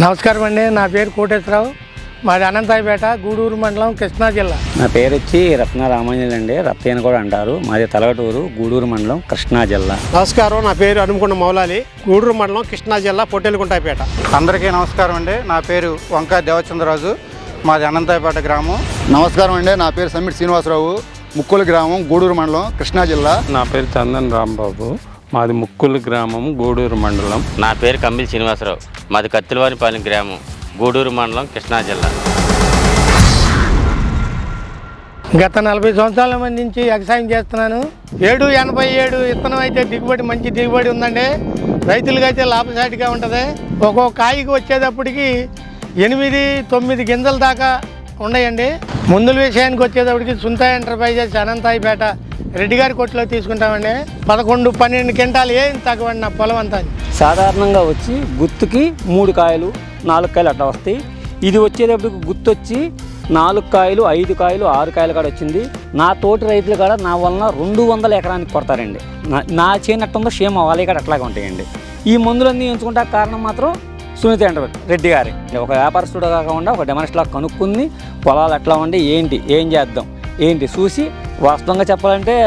నమస్కారం అండి నా పేరు కోటేశ్వరరావు. మాది అనంతాయిపేట గూడూరు మండలం కృష్ణా జిల్లా. నా పేరు వచ్చి రత్న రామాంజలి అండి రత్తి అని కూడా అంటారు. మాది తలగటూరు గూడూరు మండలం కృష్ణా జిల్లా. నమస్కారం నా పేరు అనుకున్న మౌలాలి. గూడూరు మండలం కృష్ణా జిల్లా పొట్టేలుగుంటాయిపేట. అందరికీ నమస్కారం అండి నా పేరు వంకా దేవచంద్రరాజు. మాది అనంతాయపేట గ్రామం. నమస్కారం అండి నా పేరు సమ్మిడి శ్రీనివాసరావు. ముక్కుల గ్రామం గూడూరు మండలం కృష్ణా జిల్లా. నా పేరు చందన్ రాంబాబు. మాది ముక్కులు గ్రామం గూడూరు మండలం. నా పేరు కంబిల్ శ్రీనివాసరావు. మాది కత్తిలవానిపాలెం గ్రామం గూడూరు మండలం కృష్ణా జిల్లా. గత నలభై సంవత్సరాల మంది నుంచి వ్యవసాయం చేస్తున్నాను. ఏడు ఎనభై ఏడు విత్తనం అయితే దిగుబడి మంచి దిగుబడి ఉందండి. రైతులకి అయితే లాభసాటిగా ఉంటుంది. ఒక్కొక్క కాయకి వచ్చేటప్పటికి ఎనిమిది తొమ్మిది గింజల దాకా ఉన్నాయండి. మందుల విషయానికి వచ్చేటప్పటికి సుంతా ఎంటర్ప్రైజెస్ అనంతాయిపేట రెడ్డి గారి కొట్లో తీసుకుంటామండి. పదకొండు పన్నెండు క్వింటాలు ఏం తగ్గవండి నా పొలం అంతా సాధారణంగా వచ్చి గుత్తుకి మూడు కాయలు నాలుగు కాయలు అట్లా వస్తాయి. ఇది వచ్చేటప్పటికి గుత్తు వచ్చి నాలుగు కాయలు ఐదు కాయలు ఆరు కాయలు కాడ వచ్చింది. నా తోటి రైతులు కాడ నా వలన రెండు వందల ఎకరానికి కొడతారండి. నా- నా చేయనట్టుందో సేమ్ వాళ్ళే కాడ అట్లాగే ఉంటాయండి. ఈ మందులన్నీ ఎంచుకుంటే కారణం మాత్రం సునీత రెడ్డి గారి. ఒక వ్యాపారస్తుడు కాకుండా ఒక డెమనిస్ట్లా కనుక్కుంది పొలాలు ఎట్లా ఉండి ఏంటి ఏం చేద్దాం ఏంటి చూసి వాస్తవంగా చెప్పాలంటే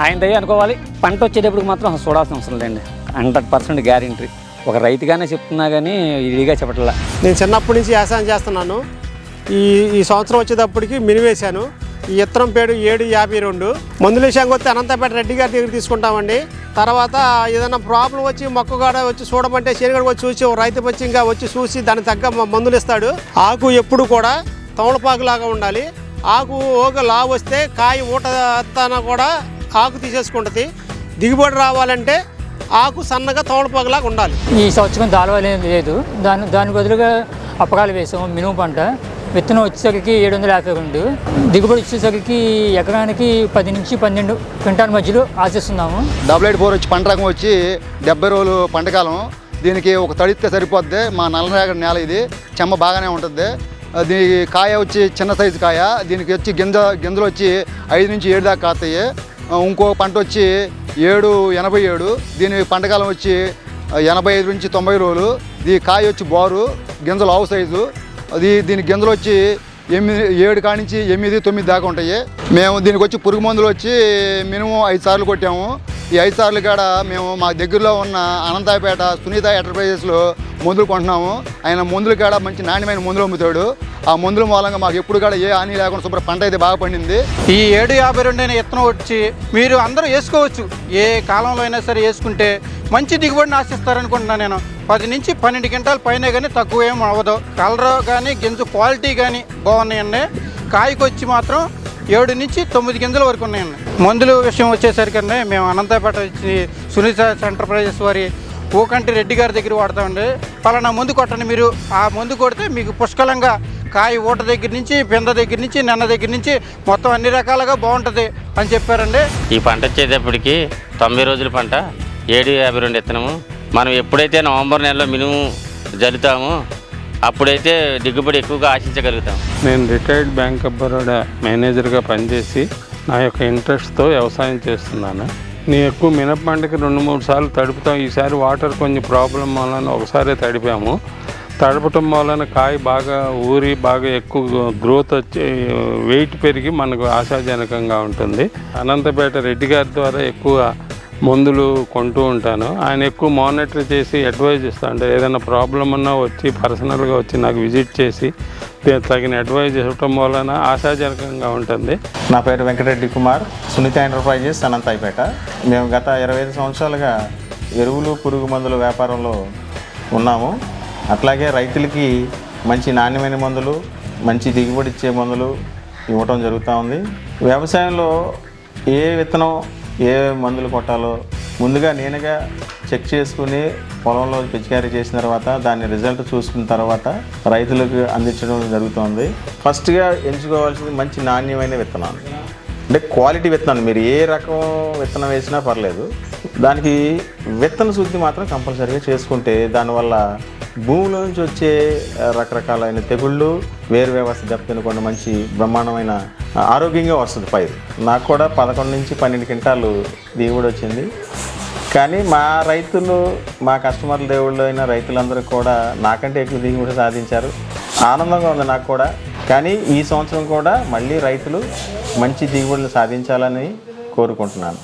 ఆయన దయ అనుకోవాలి. పంట వచ్చేటప్పటికి మాత్రం చూడాల్సిన అవసరం లేదండి. Hundred percent guarantee. ఒక రైతుగానే చెప్తున్నా కానీ ఇదిగా చెప్పట్లా. నేను చిన్నప్పటి నుంచి వ్యవసాయం చేస్తున్నాను. ఈ ఈ సంవత్సరం వచ్చేటప్పటికి మినివేశాను. ఈ ఇత్తనం పేరు ఏడు యాభై రెండు. మందుల విషయానికి వస్తే అనంతపేట రెడ్డి గారి దగ్గర తీసుకుంటామండి. తర్వాత ఏదైనా ప్రాబ్లం వచ్చి మొక్క కూడా వచ్చి చూడమంటే శనిగడ వచ్చి చూసి రైతు వచ్చి ఇంకా వచ్చి చూసి దానికి తగ్గ మందులు ఇస్తాడు. ఆకు ఎప్పుడు కూడా తమలపాకు లాగా ఉండాలి. ఆకు ఓక లావు వస్తే కాయ ఊట కూడా ఆకు తీసేసుకుంటుంది. దిగుబడి రావాలంటే ఆకు సన్నగా తమలపాకులాగా ఉండాలి. ఈ సంవత్సరం దాలవాలి లేదు. దాని దాని బదులుగా అప్పకాలు వేసాము మినుము పంట. విత్తనం వచ్చేసరికి ఏడు వందల యాభై రెండు. దిగుబడి వచ్చేసరికి ఎకరానికి పది నుంచి పన్నెండు క్వింటాల మధ్యలో ఆశిస్తున్నాము. డబుల్ ఎయిట్ ఫోర్ వచ్చి పంట రకం వచ్చి డెబ్బై రోజులు పంటకాలం దీనికి ఒక తడిస్తే సరిపోద్ది. మా నల్లరేగడి నేల ఇది. చెమ్మ బాగానే ఉంటుంది. దీనికి కాయ వచ్చి చిన్న సైజు కాయ. దీనికి వచ్చి గింజ గింజలు వచ్చి ఐదు నుంచి ఏడు దాకా కాస్తాయి. ఇంకో పంట వచ్చి ఏడు ఎనభై ఏడు. దీని పంటకాలం వచ్చి ఎనభై ఐదు నుంచి తొంభై రోజులు. దీని కాయ వచ్చి బారు గింజలు ఆవు సైజు. అది దీని గింజలు వచ్చి ఎనిమిది ఏడు కాడి నుంచి ఎనిమిది తొమ్మిది దాకా ఉంటాయి. మేము దీనికి వచ్చి పురుగు మందులు వచ్చి మినిమం ఐదు సార్లు కొట్టాము. ఈ ఐదు సార్లు కాడ మేము మా దగ్గరలో ఉన్న అనంతాపేట సునీత ఎంటర్ప్రైజెస్లో మందులు కొంటున్నాము. ఆయన మందులు కాడ మంచి నాణ్యమైన మందులు అమ్ముతాడు. ఆ మందుల మూలంగా మాకు ఎప్పుడు కూడా ఏ హాని లేకుండా శుభ్ర పంట అయితే బాగా పండింది. ఈ ఏడు యాభై రెండు అయిన విత్తనం వచ్చి మీరు అందరూ వేసుకోవచ్చు. ఏ కాలంలో అయినా సరే వేసుకుంటే మంచి దిగుబడిని ఆశిస్తారనుకుంటున్నాను నేను. పది నుంచి పన్నెండు గంటల పైన కానీ తక్కువ ఏం అవ్వదు. కలర్ కానీ గింజ క్వాలిటీ కానీ బాగున్నాయండి. కాయకొచ్చి మాత్రం ఏడు నుంచి తొమ్మిది గింజల వరకు ఉన్నాయండి. మందుల విషయం వచ్చేసరికి మేము అనంతపేట వచ్చి సునీత ఎంటర్ప్రైజెస్ వారి ఊకంటి రెడ్డి గారి దగ్గర వాడతామండి పలానా మందు కొట్టండి మీరు. ఆ మందు కొడితే మీకు పుష్కలంగా కాయ ఊట దగ్గర నుంచి పింద దగ్గర నుంచి నెన్న దగ్గర నుంచి మొత్తం అన్ని రకాలుగా బాగుంటుంది అని చెప్పారండి. ఈ పంట వచ్చేటప్పటికి తొంభై రోజుల పంట ఏడు యాభై రెండు విత్తనము. మనం ఎప్పుడైతే నవంబర్ నెలలో మినుము జల్లుతామో అప్పుడైతే దిగుబడి ఎక్కువగా ఆశించగలుగుతాం. నేను రిటైర్డ్ బ్యాంక్ ఆఫ్ బరోడా మేనేజర్గా పనిచేసి నా యొక్క ఇంట్రెస్ట్తో వ్యవసాయం చేస్తున్నాను. నేను ఎక్కువ మినపంటకి రెండు మూడు సార్లు తడుపుతాం. ఈసారి వాటర్ కొంచెం ప్రాబ్లం వలన ఒకసారి తడిపాము. తడపటం వలన కాయ బాగా ఊరి బాగా ఎక్కువ గ్రోత్ వచ్చి వెయిట్ పెరిగి మనకు ఆశాజనకంగా ఉంటుంది. అనంతపేట రెడ్డి గారి ద్వారా ఎక్కువ మందులు కొంటూ ఉంటాను. ఆయన ఎక్కువ మానిటర్ చేసి అడ్వైజ్ ఇస్తా. అంటే ఏదైనా ప్రాబ్లం ఉన్నా వచ్చి పర్సనల్గా వచ్చి నాకు విజిట్ చేసి తగిన అడ్వైజ్ ఇవ్వటం వలన ఆశాజనకంగా ఉంటుంది. నా పేరు వెంకటరెడ్డి కుమార్. సునీత ఎంటర్ప్రైజెస్ అనంతాయిపేట మేము గత ఇరవై ఐదు సంవత్సరాలుగా ఎరువులు పురుగు మందుల వ్యాపారంలో ఉన్నాము. అట్లాగే రైతులకి మంచి నాణ్యమైన మందులు మంచి దిగుబడి ఇచ్చే మందులు ఇవ్వటం జరుగుతూ ఉంది. వ్యవసాయంలో ఏ విత్తనం ఏ మందులు కొట్టాలో ముందుగా నేనుగా చెక్ చేసుకుని పొలంలో పిచికారీ చేసిన తర్వాత దాని రిజల్ట్ చూసుకున్న తర్వాత రైతులకు అందించడం జరుగుతుంది. ఫస్ట్గా ఎంచుకోవాల్సింది మంచి నాణ్యమైన విత్తనాలు. అంటే క్వాలిటీ విత్తనాలు మీరు ఏ రకం విత్తనం వేసినా పర్లేదు. దానికి విత్తన శుద్ధి మాత్రం కంపల్సరీగా చేసుకుంటే దానివల్ల భూమిలో నుంచి వచ్చే రకరకాలైన తెగుళ్ళు వేరు వ్యవస్థ దెబ్బతినకుండా మంచి బ్రహ్మాండమైన ఆరోగ్యంగా వస్తుంది పైరు. నాకు కూడా పదకొండు నుంచి పన్నెండు క్వింటాలు దిగుబడి వచ్చింది. కానీ మా రైతులు మా కస్టమర్ల దేవుళ్ళు అయిన రైతులందరూ కూడా నాకంటే ఎక్కువ దిగుబడి సాధించారు. ఆనందంగా ఉంది నాకు కూడా. కానీ ఈ సంవత్సరం కూడా మళ్ళీ రైతులు మంచి దిగుబడులు సాధించాలని కోరుకుంటున్నాను.